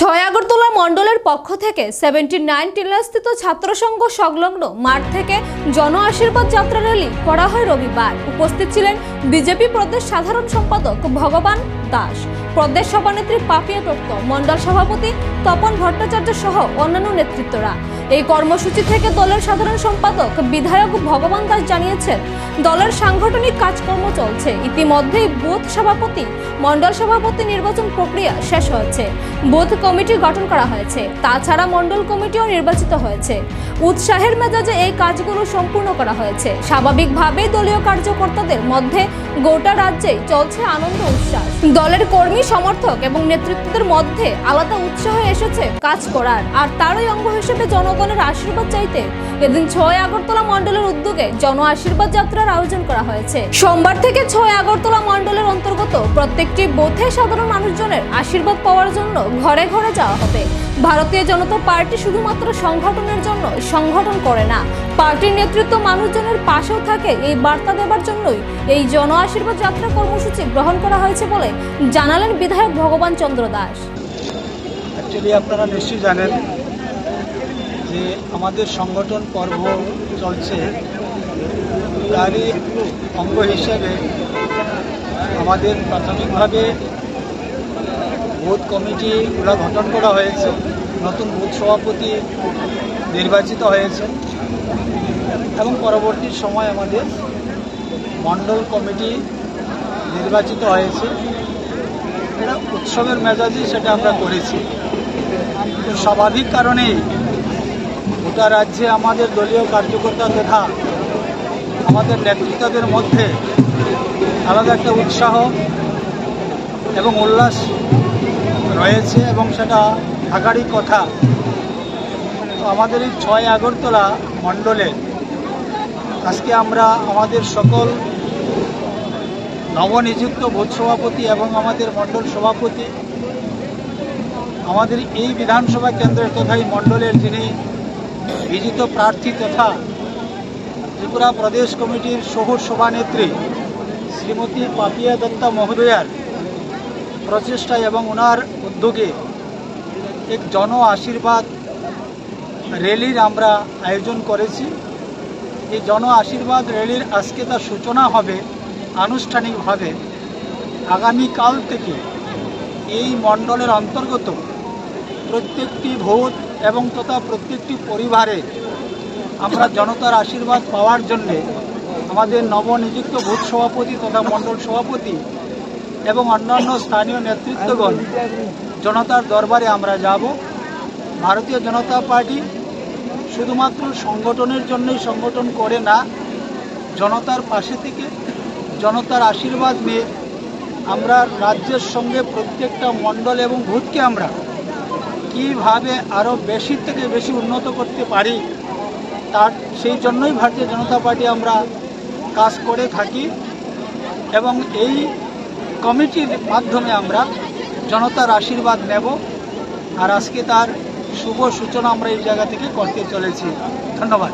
ছয় আগরতলা মণ্ডলের পক্ষ থেকে সেভেন্টি নাইন টিলাস্থিত ছাত্রসংঘ সংলগ্ন মাঠ থেকে জন আশীর্বাদ যাত্রা র্যালি করা হয় রবিবার। উপস্থিত ছিলেন বিজেপি প্রদেশ সাধারণ সম্পাদক ভগবান দাস। প্রদেশ সভানেত্রী পাপিয়া দত্ত, মণ্ডল সভাপতি তপন ভট্টাচার্য সহ অন্যান্য নেতৃত্বরা। এই কর্মসূচি থেকে দলের সাধারণ সম্পাদক বিধায়ক ভগবান দাস জানিয়েছেন, দলের সাংগঠনিক কাজকর্ম চলছে। ইতিমধ্যেই বুথ সভাপতি, মণ্ডল সভাপতি নির্বাচন প্রক্রিয়া শেষ হয়েছে। বুথ কমিটি গঠন করা হয়েছে। তাছাড়া মণ্ডল কমিটিও নির্বাচিত হয়েছে। উৎসাহের মেজাজে এই কাজগুলো সম্পূর্ণ করা হয়েছে। স্বাভাবিকভাবেই দলীয় কার্যকর্তাদের মধ্যে গোটা রাজ্যে চলছে আনন্দ উচ্ছ্বাস। দলের কর্মী, সমর্থক এবং নেতৃত্বদের মধ্যে আলাদা উৎসাহ এসেছে কাজ করার। আর তারই অঙ্গ হিসেবে জনগণের আশীর্বাদ চাইতে এদিন ছয় আগরতলা মন্ডলের উদ্যোগে জন আশীর্বাদ যাত্রার আয়োজন করা হয়েছে। সোমবার থেকে ছয় আগরতলা মন্ডলের মণ্ডলের অন্তর্গত প্রত্যেকটি বোথে সাধারণ মানুষজনের আশীর্বাদ পাওয়ার জন্য ঘরে ঘরে যাওয়া হবে। ভারতীয় জনতা পার্টি শুধুমাত্র সংগঠনের জন্য সংগঠন করে না, পার্টির নেতৃত্ব মানুষজনের পাশেও থাকে এই বার্তা দেবার জন্যই এই জন আশীর্বাদ যাত্রা কর্মসূচি গ্রহণ করা হয়েছে বলে জানালেন বিধায়ক ভগবান চন্দ্র দাস। অ্যাকচুয়ালি আপনারা নিশ্চয়ই জানেন যে আমাদের সংগঠন পর্ব চলছে। তারই অঙ্গ হিসেবে আমাদের প্রাথমিকভাবে বুথ কমিটিগুলো গঠন করা হয়েছে। নতুন বুথ সভাপতি নির্বাচিত হয়েছে। এবং পরবর্তী সময় আমাদের মণ্ডল কমিটি নির্বাচিত হয়েছে। এটা উৎসবের মেজাজই সেটা আমরা করেছি। স্বাভাবিক কারণেই গোটা রাজ্যে আমাদের দলীয় কার্যকর্তা তথা আমাদের নেতৃত্বদের মধ্যে আলাদা একটা উৎসাহ এবং উল্লাস রয়েছে এবং সেটা থাকারই কথা। তো আমাদের এই ছয় আগরতলা মণ্ডলে আজকে আমরা আমাদের সকল নবনিযুক্ত বুথ সভাপতি এবং আমাদের মণ্ডল সভাপতি, আমাদের এই বিধানসভা কেন্দ্রের তথা এই মণ্ডলের যিনি বিজিত প্রার্থী তথা ত্রিপুরা প্রদেশ কমিটির শহুর সভানেত্রী শ্রীমতী পাপিয়া দত্তা মহোদয়ার প্রচেষ্টা এবং ওনার উদ্যোগে এক জন আশীর্বাদ র্যালির আমরা আয়োজন করেছি। এই জন আশীর্বাদ র্যালির আজকে তার সূচনা হবে আনুষ্ঠানিকভাবে আগামীকাল থেকে। এই মণ্ডলের অন্তর্গত প্রত্যেকটি ভোট এবং তথা প্রত্যেকটি পরিবারে আমরা জনতার আশীর্বাদ পাওয়ার জন্যে আমাদের নবনিযুক্ত ভোট সভাপতি তথা মণ্ডল সভাপতি এবং অন্যান্য স্থানীয় নেতৃত্বগণ, জনতার দরবারে আমরা যাব। ভারতীয় জনতা পার্টি শুধুমাত্র সংগঠনের জন্যই সংগঠন করে না, জনতার পাশে থেকে জনতার আশীর্বাদ নিয়ে আমরা রাজ্যের সঙ্গে প্রত্যেকটা মণ্ডল এবং ভূতকে আমরা কীভাবে আরও বেশি থেকে বেশি উন্নত করতে পারি তার সেই জন্যই ভারতীয় জনতা পার্টি আমরা কাজ করে থাকি এবং এই কমিটির মাধ্যমে আমরা জনতার আশীর্বাদ নেব। আর আজকে তার শুভ সূচনা আমরা এই জায়গা থেকে করতে চলেছি। ধন্যবাদ।